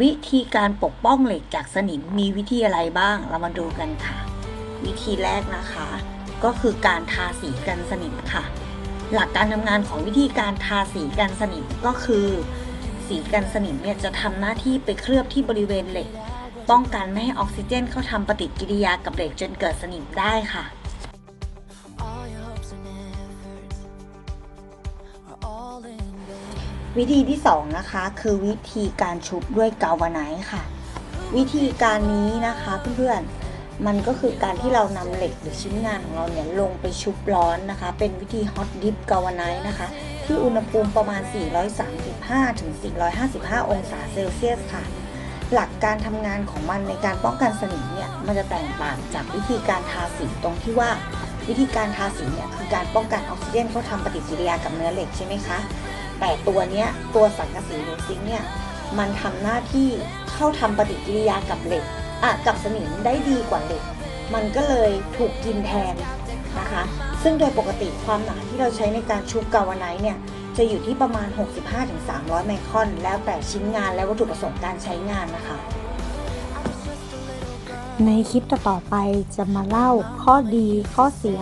วิธีการปกป้องเหล็กจากสนิมมีวิธีอะไรบ้าง เรามาดูกันค่ะ วิธีแรกนะคะ ก็คือการทาสีกันสนิมค่ะ หลักการทำงานของวิธีการทาสีกันสนิมก็คือ สีกันสนิมเนี่ยจะทำหน้าที่ไปเคลือบที่บริเวณเหล็ก ป้องกันไม่ให้ออกซิเจนเข้าทำปฏิกิริยากับเหล็กจนเกิดสนิมได้ค่ะ วิธีที่ 2 นะคะ คือวิธีการชุบด้วยกาวาไนท์ค่ะ วิธีการนี้นะคะเพื่อนๆมันก็คือการที่เรานำเหล็กหรือชิ้นงานของเราเนี่ยลงไปชุบร้อนนะคะ เป็นวิธีฮอตดิฟกาวาไนท์นะคะ ที่อุณหภูมิประมาณ 435ถึง455 องศาเซลเซียสค่ะ หลักการทำงานของมันในการป้องกันสนิมเนี่ยมันจะแตกต่างจากวิธีการทาสีตรงที่ว่าวิธีการทาสีเนี่ยคือการป้องกันออกซิเจนเขาทำปฏิกิริยากับเนื้อเหล็กใช่ไหมคะ แต่ตัวเนี้ยตัวสังกะสีหรือซิงเนี่ยมันทำหน้าที่เข้าทำปฏิกิริยากับเหล็กอะกับสนิมได้ดีกว่าเหล็ก มันก็เลยถูกกินแทนนะคะ ซึ่งโดยปกติความหนาที่เราใช้ในการชุบกาวไนท์เนี่ยจะอยู่ที่ประมาณ 65-300 ไมครอน แล้วแต่ชิ้นงานและวัตถุประสงค์การใช้งานนะคะ ในคลิปต่อๆไปจะมาเล่าข้อดีข้อเสีย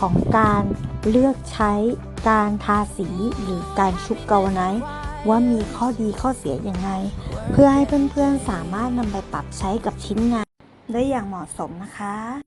ของการเลือกใช้ การทาสีหรือการชุบเกาวไนท์ว่ามีข้อดีข้อเสียยังไงเพื่อให้เพื่อนๆสามารถนำไปปรับใช้กับชิ้นงานได้อย่างเหมาะสมนะคะ